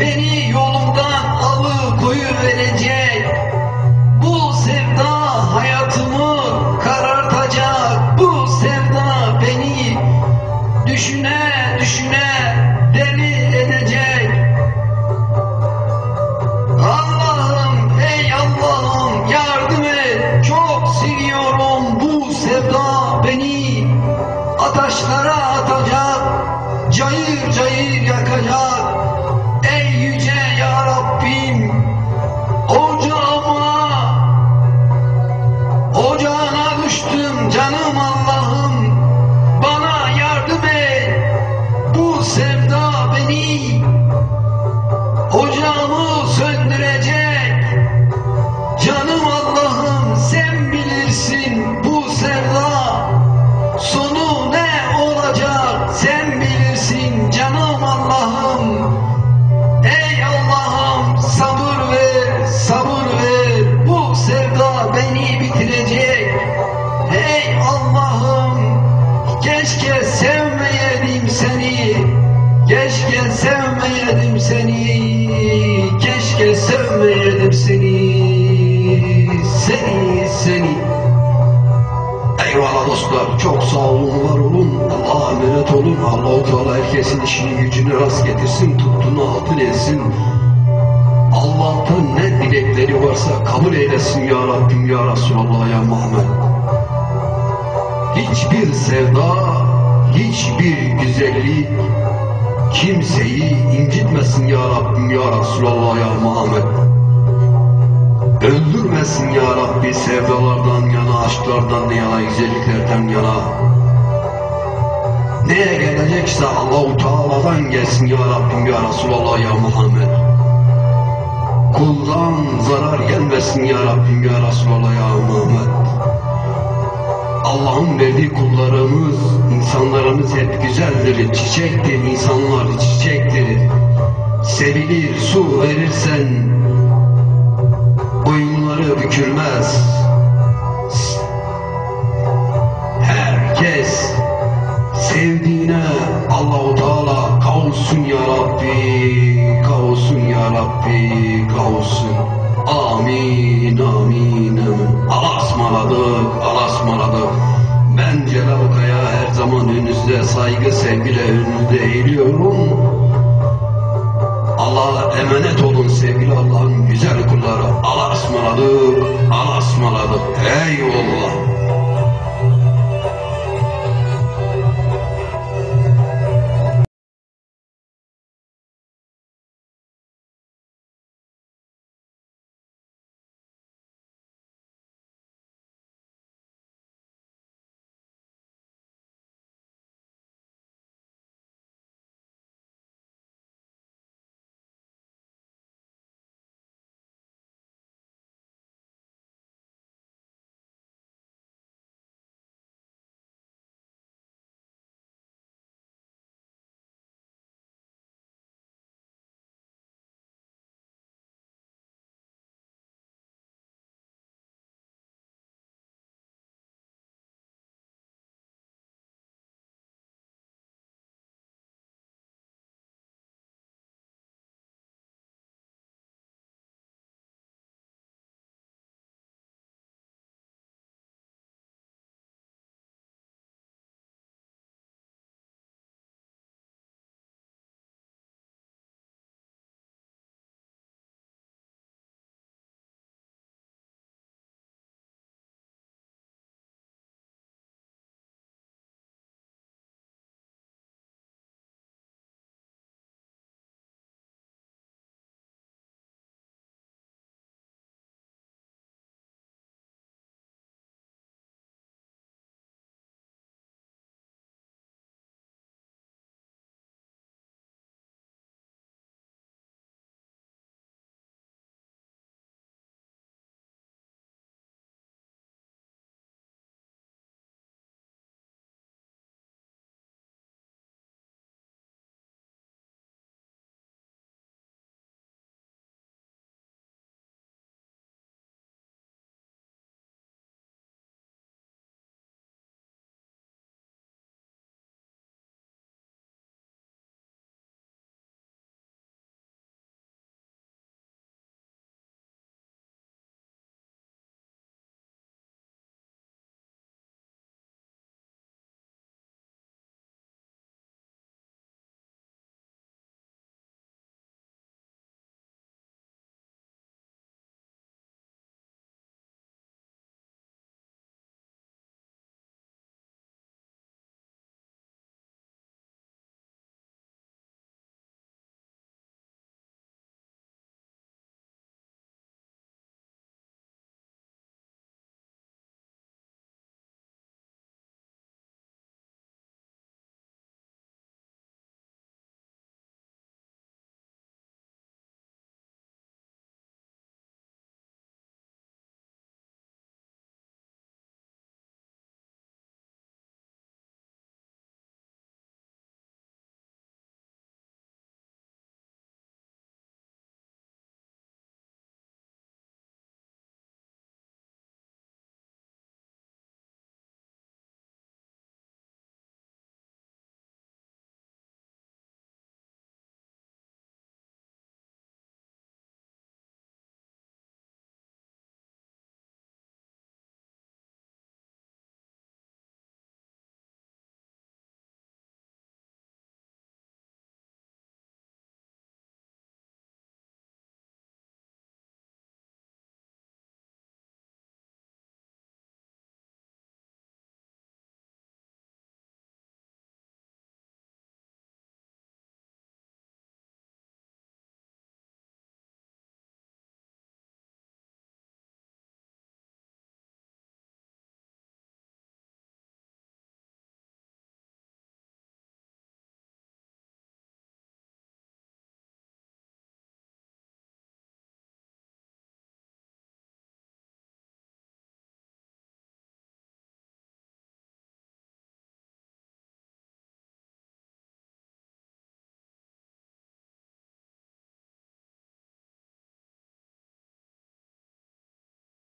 Benny Çok sağ var olun. Emanet olun. Allah-u Teala herkesin işini gücünü rast getirsin. Tuttuğunu altın etsin. Allah'tan ne dilekleri varsa kabul eylesin ya Rabbim ya Resulallah ya Muhammed. Hiçbir sevda, hiçbir güzellik kimseyi incitmesin ya Rabbim ya Resulallah ya Muhammed. Öldürmesin ya Rabbi sevdalardan yana, aşklardan yana, güzelliklerden yana. Neye gelecekse Allahu Teala'dan gelsin ya Rabbim ya Resulallah ya Muhammed. Kuldan zarar gelmesin ya Rabbim ya Resulallah ya Muhammed. Allah'ın verdiği kullarımız, insanlarımız hep güzeldir, çiçektir, insanlar çiçektir. Sevilir, su verirsen boyunları bükülmez. Herkes sevdiğine Allahu Teala kavuşsun ya Rabbi, kavuşsun ya Rabbi, kavuşsun. Amin, amin, amin. Allah'a ısmarladık. Ben Celal Kaya her zaman önünüzde saygı, sevgiyle önünüzde eğiliyorum. Allah'a emanet olun sevgili Allah'ın güzel kulları. Allah'a ısmarladık, Allah'a ısmarladık. Eyvallah.